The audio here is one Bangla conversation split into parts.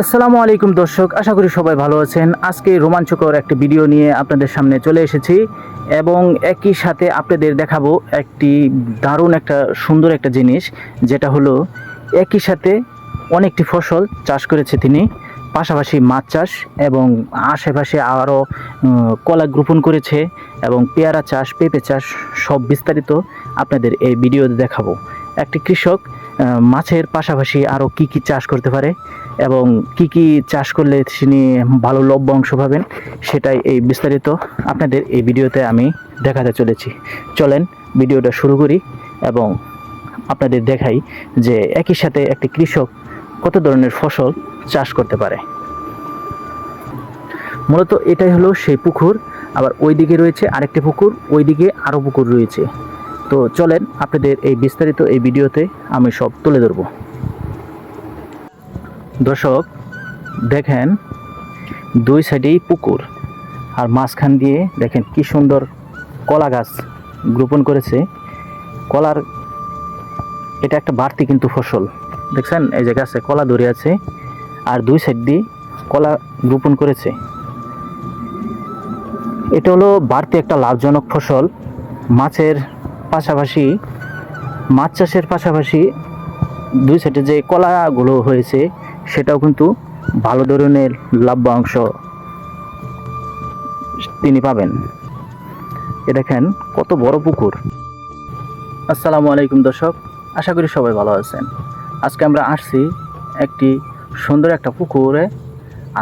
আসসালামু আলাইকুম দর্শক, আশা করি সবাই ভালো আছেন। আজকে রোমাঞ্চকর একটি ভিডিও নিয়ে আপনাদের সামনে চলে এসেছি এবং একই সাথে আপনাদের দেখাবো একটি দারুণ একটা সুন্দর একটা জিনিস, যেটা হলো একই সাথে অনেকটি ফসল চাষ করেছে তিনি, পাশাপাশি মাছ চাষ এবং আশেপাশে আরও কলা রোপণ করেছে এবং পেয়ারা চাষ, পেঁপে চাষ সব বিস্তারিত আপনাদের এই ভিডিওতে দেখাবো। একটি কৃষক মাছের পাশাপাশি আরও কি কি চাষ করতে পারে এবং কি কি চাষ করলে তিনি ভালো লভ্য অংশ পাবেন সেটাই এই বিস্তারিত আপনাদের এই ভিডিওতে আমি দেখাতে চলেছি। চলেন ভিডিওটা শুরু করি এবং আপনাদের দেখাই যে একই সাথে একটি কৃষক কত ধরনের ফসল চাষ করতে পারে। মূলত এটাই হলো সেই পুকুর, আবার ওই দিকে রয়েছে আরেকটি পুকুর ওই দিকে আরও পুকুর রয়েছে। তো চলেন আপনাদের এই বিস্তারিত এই ভিডিওতে আমি সব তুলে ধরবো। দর্শক, দেখেন, দুই সাইডেই পুকুর। আর মাঝখান দিয়ে দেখেন কি সুন্দর কলা গাছ রোপণ করেছে। কলার, এটা একটা বাড়তি কিন্তু ফসল। দেখছেন, এই যে গাছে কলা ধরে আছে। আর দুই সাইড দিয়ে কলা রোপণ করেছে। এটা হলো বাড়তি একটা লাভজনক ফসল। মাছের পাশাপাশি, মাছ চাষের পাশাপাশি দুই সাইডে যে কলাগুলো হয়েছে, সেটাও কিন্তু ভালো ধরনের লাভ্যাংশ তিনি পাবেন। এ দেখেন কত বড় পুকুর। আসসালামু আলাইকুম দর্শক, আশা করি সবাই ভালো আছেন। আজকে আমরা আসছি একটি সুন্দর একটা পুকুরে,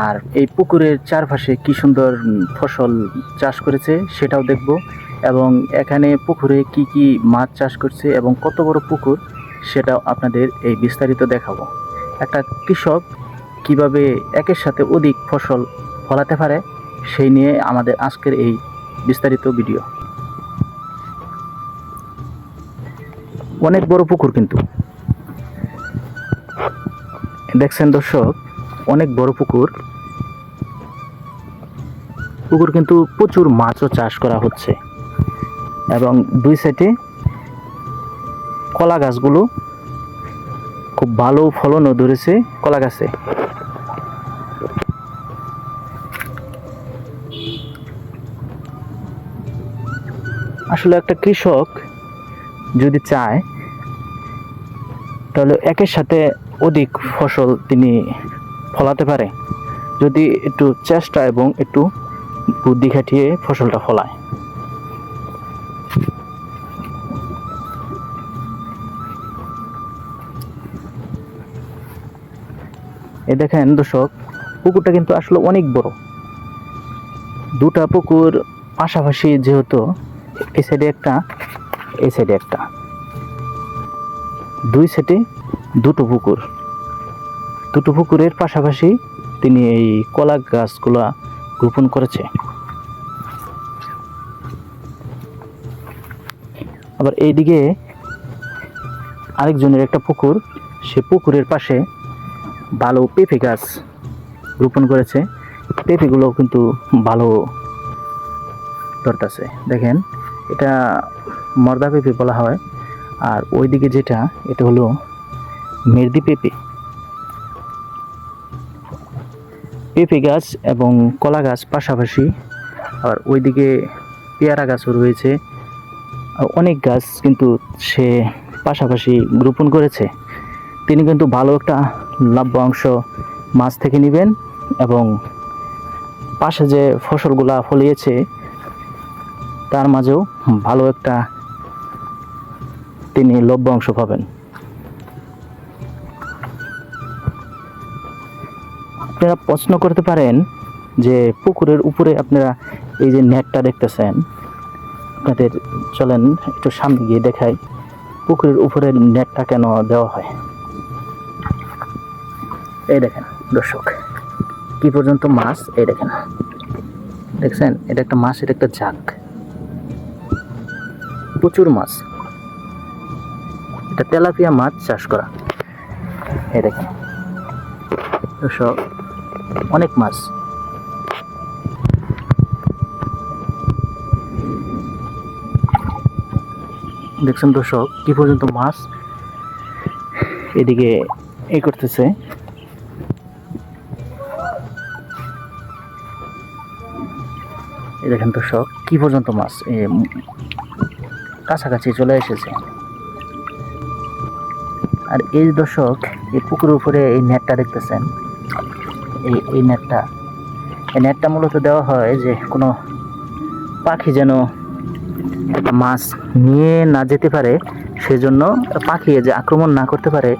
আর এই পুকুরের চারপাশে কি সুন্দর ফসল চাষ করেছে সেটাও দেখব। এবং এখানে পুকুরে কি কি মাছ চাষ করছে এবং কত বড় পুকুর, সেটাও আপনাদের এই বিস্তারিত দেখাবো। একটা কৃষক কীভাবে একের সাথে অধিক ফসল ফলাতে পারে, সেই নিয়ে আমাদের আজকের এই বিস্তারিত ভিডিও। অনেক বড় পুকুর কিন্তু। দেখছেন দর্শক, অনেক বড় পুকুর। পুকুর কিন্তু প্রচুর মাছও চাষ করা হচ্ছে। এবং দুই সাইডে কলা গাছগুলো খুব ভালো ফলনও ধরেছে কলা গাছে। আসলে একটা কৃষক যদি চায়, তাহলে একের সাথে অধিক ফসল তিনি ফলাতে পারে। যদি একটু চেষ্টা এবং একটু বুদ্ধি খাটিয়ে ফসলটা ফলায়। এই দেখেন দর্শক, পুকুরটা কিন্তু আসলে অনেক বড়। দুটা পুকুর পাশাপাশি যেহেতু এই সাইডে একটা, এই সাইডে একটা। দুই সাইডে দুটো পুকুর। দুটো পুকুরের পাশাপাশি তিনি এই কলা গাছগুলা রোপণ করেছে। আবার এইদিকে আরেকজনের একটা পুকুর, সে পুকুরের পাশে ভালো পেঁপে গাছ রোপণ করেছে। পেঁপেগুলো কিন্তু ভালো ধরতেছে। দেখেন, এটা মর্দা পেঁপে বলা হয়। আর ওইদিকে যেটা, এটা হলো মেরদি পেঁপে। পেঁপে গাছ এবং কলা গাছ পাশাপাশি আর ওইদিকে পেয়ারা গাছও রয়েছে। অনেক গাছ কিন্তু সে পাশাপাশি রোপণ করেছে। তিনি কিন্তু ভালো একটা লাভ্য অংশ মাছ থেকে নেবেন এবং পাশে যে ফসলগুলা ফলিয়েছে, তার মাঝেও ভালো একটা তিনি লভ্য অংশ পাবেন। আপনারা প্রশ্ন করতে পারেন যে পুকুরের উপরে আপনারা এই যে নেটটা দেখতেছেন, আপনাদের চলেন একটু সামনে গিয়ে দেখাই পুকুরের উপরে নেটটা কেন দেওয়া হয়। এই দেখেন, দর্শক, কি পর্যন্ত মাছ? এই দেখেন, দেখছেন? এটা একটা মাছ, এটা একটা ঝাঁক প্রচুর মাছ। এটা তেলাপিয়া মাছ চাষ করা। এই দেখেন, দর্শক, অনেক মাছ। দেখছেন দর্শক, কি পর্যন্ত মাছ এদিকে এই করতেছে। এই দেখেন শখ কি পর্যন্ত মাছ কাছাকাছি চলে এসেছে। আর এই দর্শক, এই পুকুরের উপরে এই নেটটা দেখতেছেন? এই এই নেটটা। এই নেটটা মূলত দেওয়া হয় যে কোনো পাখি যেন মাছ নিয়ে না যেতে পারে, সেজন্য পাখি যে আক্রমণ না করতে পারে,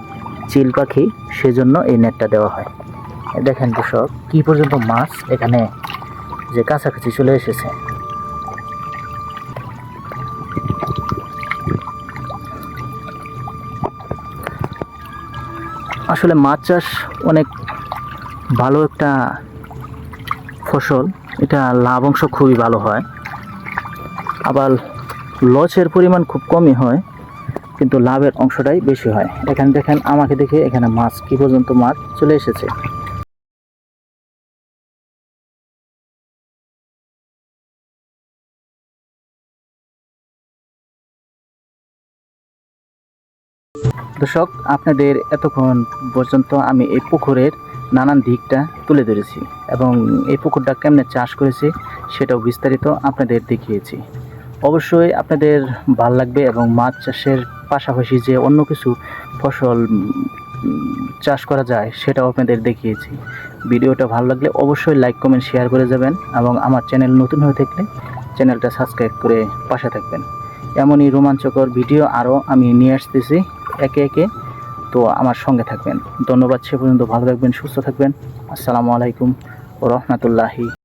চিল পাখি, সেজন্য এই নেটটা দেওয়া হয়। দেখেন দর্শক, কি পর্যন্ত মাছ এখানে যে কাছাকাছি চলে এসেছে। আসলে মাছ চাষ অনেক ভালো একটা ফসল। এটা লাভ অংশ খুবই ভালো হয়। আবার লসের পরিমাণ খুব কমই হয়, কিন্তু লাভের অংশটাই বেশি হয়। এখানে দেখেন, আমাকে দেখে এখানে মাছ, কি পর্যন্ত মাছ চলে এসেছে। দর্শক, আপনাদের এতক্ষণ পর্যন্ত আমি এই পুকুরের নানান দিকটা তুলে ধরেছি এবং এই পুকুরটা কেমনে চাষ করেছি সেটাও বিস্তারিত আপনাদের দেখিয়েছি। অবশ্যই আপনাদের ভালো লাগবে এবং মাছ চাষের পাশাপাশি যে অন্য কিছু ফসল চাষ করা যায় সেটাও আপনাদের দেখিয়েছি। ভিডিওটা ভালো লাগলে অবশ্যই লাইক, কমেন্ট, শেয়ার করে যাবেন এবং আমার চ্যানেল নতুন হয়ে থাকলে চ্যানেলটা সাবস্ক্রাইব করে পাশে থাকবেন। এমনই রোমাঞ্চকর ভিডিও আরও আমি নিয়ে আসতেছি। একে একে। তো আমার সঙ্গে থাকবেন। ধন্যবাদ সে পর্যন্ত। ভালো থাকবেন, সুস্থ থাকবেন। আসসালামু আলাইকুম ও রহমতুল্লাহি।